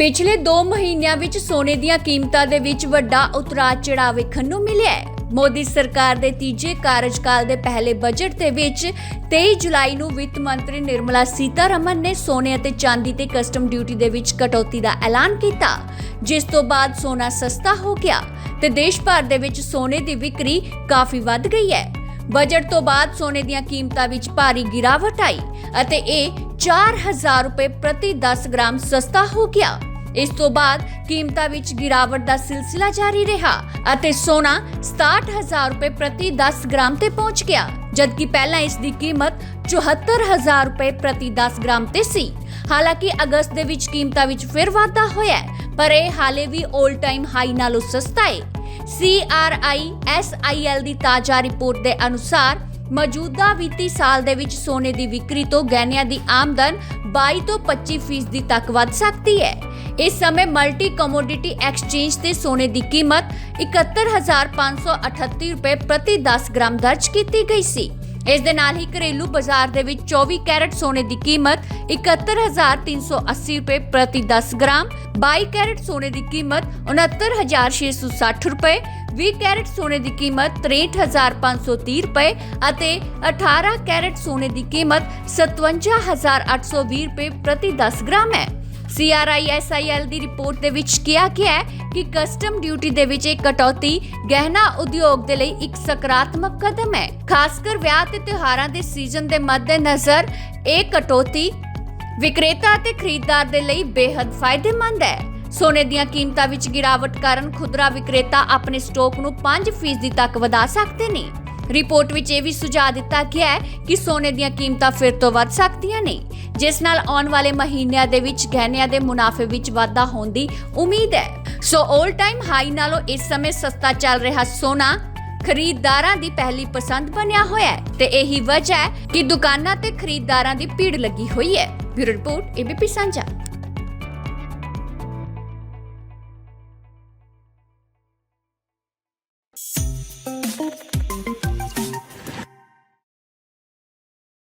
ਪਿਛਲੇ 2 ਮਹੀਨਿਆਂ ਵਿੱਚ ਸੋਨੇ ਦੀਆਂ ਕੀਮਤਾਂ ਦੇ ਵਿੱਚ ਵੱਡਾ ਉਤਰਾਅ ਚੜਾਅ ਵੇਖਣ ਨੂੰ ਮਿਲਿਆ ਹੈ। ਮੋਦੀ ਸਰਕਾਰ ਦੇ ਤੀਜੇ ਕਾਰਜਕਾਲ ਦੇ ਪਹਿਲੇ ਬਜਟ ਦੇ ਵਿੱਚ 23 ਜੁਲਾਈ ਨੂੰ ਵਿੱਤ ਮੰਤਰੀ ਨਿਰਮਲਾ ਸੀਤਾਰਮਨ ਨੇ ਸੋਨੇ ਅਤੇ ਚਾਂਦੀ ਤੇ ਕਸਟਮ ਡਿਊਟੀ ਦੇ ਵਿੱਚ ਕਟੌਤੀ ਦਾ ਐਲਾਨ ਕੀਤਾ, ਜਿਸ ਤੋਂ ਬਾਅਦ ਸੋਨਾ ਸਸਤਾ ਹੋ ਗਿਆ ਤੇ ਦੇਸ਼ ਭਰ ਦੇ ਵਿੱਚ ਸੋਨੇ ਦੀ ਵਿਕਰੀ ਕਾਫੀ ਵੱਧ ਗਈ ਹੈ। ਬਜਟ ਤੋਂ ਬਾਅਦ ਸੋਨੇ ਦੀਆਂ ਕੀਮਤਾਂ ਵਿੱਚ ਭਾਰੀ ਗਿਰਾਵਟ ਆਈ ਅਤੇ ਇਹ 4000 ਰੁਪਏ ਪ੍ਰਤੀ 10 ਗ੍ਰਾਮ ਸਸਤਾ ਹੋ ਗਿਆ। ਇਸ ਤੋਂ ਬਾਅਦ ਕੀਮਤਾਂ ਵਿੱਚ ਗਿਰਾਵਟ ਦਾ ਸਿਲਸਿਲਾ ਜਾਰੀ ਰਿਹਾ ਅਤੇ ਸੋਨਾ 67000 ਰੁਪਏ ਪ੍ਰਤੀ 10 ਗ੍ਰਾਮ ਤੇ ਪਹੁੰਚ ਗਿਆ, ਜਦਕਿ ਪਹਿਲਾਂ ਇਸ ਦੀ ਕੀਮਤ 74000 ਰੁਪਏ ਪ੍ਰਤੀ 10 ਗ੍ਰਾਮ ਤੇ ਸੀ। ਹਾਲਾਂਕਿ ਅਗਸਤ ਦੇ ਵਿੱਚ ਕੀਮਤਾਂ ਵਿੱਚ ਫਿਰ ਵਾਧਾ ਹੋਇਆ ਪਰ ਇਹ ਹਾਲੇ ਵੀ 올 ਟਾਈਮ ਹਾਈ ਨਾਲੋਂ ਸਸਤਾ ਹੈ। CRISIL ਦੀ ਤਾਜ਼ਾ ਰਿਪੋਰਟ ਦੇ ਅਨੁਸਾਰ ਮੌਜੂਦਾ ਵਿੱਤੀ ਸਾਲ ਦੇ ਵਿੱਚ ਸੋਨੇ ਦੀ ਵਿਕਰੀ ਤੋਂ ਗਹਿਣਿਆਂ ਦੀ ਆਮਦਨ 22 ਤੋਂ 25% ਤੱਕ ਵੱਧ ਸਕਦੀ ਹੈ। ਇਸ ਸਮੇਂ ਮਲਟੀ ਕਮੋਡਿਟੀ ਐਕਸਚੇਂਜ ਤੇ ਸੋਨੇ ਦੀ ਕੀਮਤ 71538 ਰੁਪਏ ਪ੍ਰਤੀ 10 ਗ੍ਰਾਮ ਦਰਜ ਕੀਤੀ ਗਈ ਸੀ। ਇਸ ਦੇ ਨਾਲ ਹੀ ਘਰੇਲੂ ਬਾਜ਼ਾਰ ਦੇ ਵਿੱਚ 24 ਕੈਰਟ ਸੋਨੇ ਦੀ ਕੀਮਤ 71380 ਰੁਪਏ ਪ੍ਰਤੀ 10 ਗ੍ਰਾਮ 22 ਕੈਰਟ ਸੋਨੇ ਦੀ ਕੀਮਤ 69660 ਰੁਪਏ 20 ਕੈਰਟ ਸੋਨੇ ਦੀ ਕੀਮਤ 63530 ਰੁਪਏ ਅਤੇ 18 ਕੈਰਟ ਸੋਨੇ ਦੀ ਕੀਮਤ 57820 ਰੁਪਏ ਪ੍ਰਤੀ 10 ਗ੍ਰਾਮ ਹੈ। CRISIL ਦੀ ਰਿਪੋਰਟ ਦੇ ਵਿੱਚ ਕਿਹਾ ਗਿਆ ਹੈ ਕਿ ਕਸਟਮ ਡਿਊਟੀ ਦੇ ਵਿੱਚ ਇਹ ਕਟੌਤੀ ਗਹਿਣਾ ਉਦਯੋਗ ਦੇ ਲਈ ਇੱਕ ਸਕਾਰਾਤਮਕ ਕਦਮ ਹੈ। ਖਾਸ ਕਰ ਵਿਆਹ ਤੇ ਤਿਉਹਾਰਾਂ ਦੇ ਸੀਜ਼ਨ ਦੇ ਮੱਦੇਨਜ਼ਰ ਇਹ ਕਟੌਤੀ ਵਿਕਰੇਤਾ ਅਤੇ ਖਰੀਦਦਾਰ ਦੇ ਲਈ ਬੇहद ਫਾਇਦੇਮੰਦ ਹੈ। ਸੋਨੇ ਦੀਆਂ ਕੀਮਤਾਂ ਵਿੱਚ ਗਿਰਾਵਟ ਕਾਰਨ ਖੁਦਰਾ ਵਿਕਰੇਤਾ ਆਪਣੇ ਸਟਾਕ ਨੂੰ 5% ਤੱਕ ਵਧਾ ਸਕਦੇ ਨੇ। ਰਿਪੋਰਟ ਵਿੱਚ ਇਹ ਵੀ ਸੁਝਾਅ ਦਿੱਤਾ ਗਿਆ ਹੈ ਕਿ ਸੋਨੇ ਦੀਆਂ ਕੀਮਤਾਂ ਫਿਰ ਤੋਂ ਵੱਧ ਸਕਦੀਆਂ ਨੇ। ਜਿਸ ਨਾਲ ਆਉਣ ਵਾਲੇ ਮਹੀਨਿਆਂ ਦੇ ਵਿੱਚ ਗਹਿਣਿਆਂ ਦੇ ਮੁਨਾਫੇ ਵਿੱਚ ਵਾਧਾ ਹੋਣ ਦੀ ਉਮੀਦ ਹੈ। ਸੋ 올 ਟਾਈਮ ਹਾਈ ਨਾਲੋਂ ਇਸ ਸਮੇਂ ਸਸਤਾ ਚੱਲ ਰਿਹਾ ਸੋਨਾ ਖਰੀਦਦਾਰਾਂ ਦੀ ਪਹਿਲੀ ਪਸੰਦ ਬਣਿਆ ਹੋਇਆ ਹੈ ਤੇ ਇਹੀ ਵਜ੍ਹਾ ਹੈ ਕਿ ਦੁਕਾਨਾਂ ਤੇ ਖਰੀਦਦਾਰਾਂ ਦੀ ਭੀੜ ਲੱਗੀ ਹੋਈ ਹੈ। ਬਿਊਰੋ ਰਿਪੋਰਟ ਏਬੀਪੀ ਸਾਂਝਾ